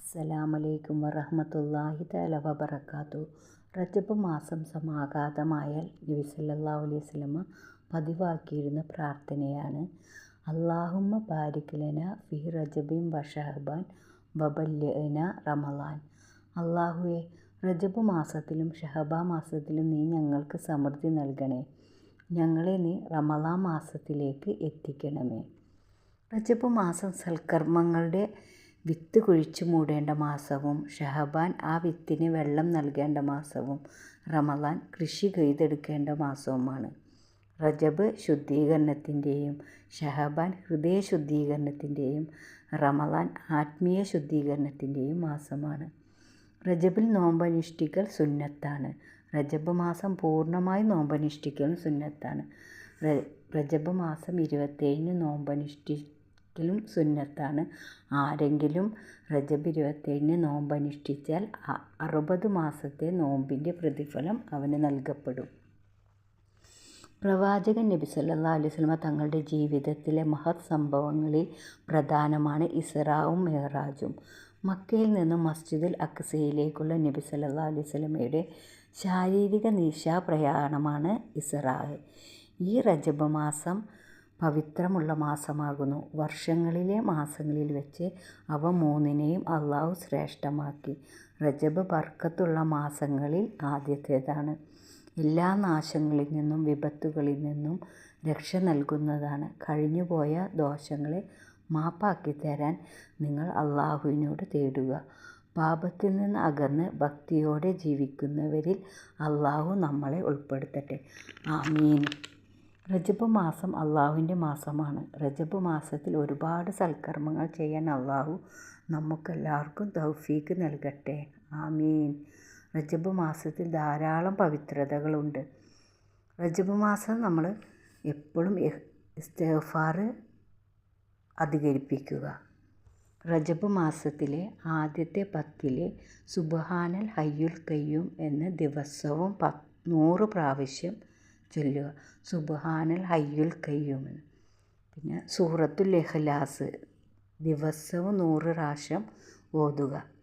അസ്സലാമലൈക്കും വറഹമത്തല്ലാഹി തല വബറകാതുഹു റജബ് മാസം സമാഘാതമായാൽ നബി സല്ലല്ലാഹു അലൈഹി വസല്ലമ പതിവാക്കിയിരുന്ന പ്രാർത്ഥനയാണ്. അള്ളാഹുമ്മ ബാരിക്കലന ഫി റജബിൻ വഷഹബാൻ ശഅബാൻ റമലാൻ അല്ലാഹുവേ റജബ് മാസത്തിലും ഷഹബ മാസത്തിലും നീ ഞങ്ങൾക്ക് സമൃദ്ധി നൽകണേ. ഞങ്ങളെ നീ റമളാൻ മാസത്തിലേക്ക് എത്തിക്കണമേ. റജബ് മാസം സൽക്കർമ്മങ്ങളുടെ വിത്ത് കുഴിച്ചു മൂടേണ്ട മാസവും ഷഹബാൻ ആ വിത്തിന് വെള്ളം നൽകേണ്ട മാസവും റമളാൻ കൃഷി കൊയ്തെടുക്കേണ്ട മാസവുമാണ്. റജബ് ശുദ്ധീകരണത്തിന്റെയും ഷഹബാൻ ഹൃദയ ശുദ്ധീകരണത്തിന്റെയും റമളാൻ ആത്മീയ ശുദ്ധീകരണത്തിന്റെയും മാസമാണ്. റജബിൽ നോമ്പനുഷ്ഠിക്കൽ സുന്നത്താണ്. റജബ് മാസം പൂർണമായി നോമ്പനുഷ്ഠിക്കലും സുന്നത്താണ്. റജബ് മാസം ഇരുപത്തേഴിന് നോമ്പനുഷ്ഠിക്കലും സുന്നത്താണ്. ആരെങ്കിലും റജബ് ഇരുപത്തേഴിന് നോമ്പ് അനുഷ്ഠിച്ചാൽ അറുപത് മാസത്തെ നോമ്പിന്റെ പ്രതിഫലം അവന് നൽകപ്പെടും. പ്രവാചകൻ നബി അലൈഹി വസല്ലമ തങ്ങളുടെ ജീവിതത്തിലെ മഹത് സംഭവങ്ങളിൽ പ്രധാനമാണ് ഇസ്രാവും മെഹ്റാജും. മക്കയിൽ നിന്നും മസ്ജിദുൽ അക്സയിലേക്കുള്ള നബി അലൈഹി വസല്ലമയുടെ ശാരീരിക നിശാപ്രയാണമാണ് ഇസ്രാ ഈ റജബ് മാസം പവിത്രമുള്ള മാസമാകുന്നു. വർഷങ്ങളിലെ മാസങ്ങളിൽ വെച്ച് അവ മൂന്നിനെയും അള്ളാഹു ശ്രേഷ്ഠമാക്കി. റജബ് ബർക്കത്തുള്ള മാസങ്ങളിൽ ആദ്യത്തേതാണ്. എല്ലാ നാശങ്ങളിൽ നിന്നും വിപത്തുകളിൽ നിന്നും രക്ഷ നൽകുന്നതാണ്. കഴിഞ്ഞുപോയ ദോഷങ്ങളെ മാപ്പാക്കി തരാൻ നിങ്ങൾ അള്ളാഹുവിനോട് തേടുക. പാപത്തിൽ നിന്ന് അകന്ന് ഭക്തിയോടെ ജീവിക്കുന്നവരിൽ അള്ളാഹു നമ്മളെ ഉൾപ്പെടുത്തട്ടെ. ആമീൻ. റജബ് മാസം അള്ളാഹുവിന്റെ മാസമാണ്. റജബ് മാസത്തിൽ ഒരുപാട് സൽക്കർമ്മങ്ങൾ ചെയ്യാൻ അള്ളാഹു നമുക്കെല്ലാവർക്കും തൗഫീക്ക് നൽകട്ടെ. ആമീൻ. റജബ് മാസത്തിൽ ധാരാളം പവിത്രതകളുണ്ട്. റജബ് മാസം നമ്മൾ എപ്പോഴും ഇസ്തിഗ്ഫാർ അധികരിപ്പിക്കുക. റജബ് മാസത്തിലെ ആദ്യത്തെ പത്തിലെ സുബഹാനൽ ഹയ്യുൽ ഖയ്യൂം എന്ന ദിവസവും പ നൂറ് പ്രാവശ്യം ചൊല്ലുക. സുബ്ഹാനൽ ഹയ്യുൽ കയ്യൂം പിന്നെ സൂറത്തുൽ ഇഖ്ലാസ്. ദിവസവും നൂറ് പ്രാവശ്യം ഓതുക.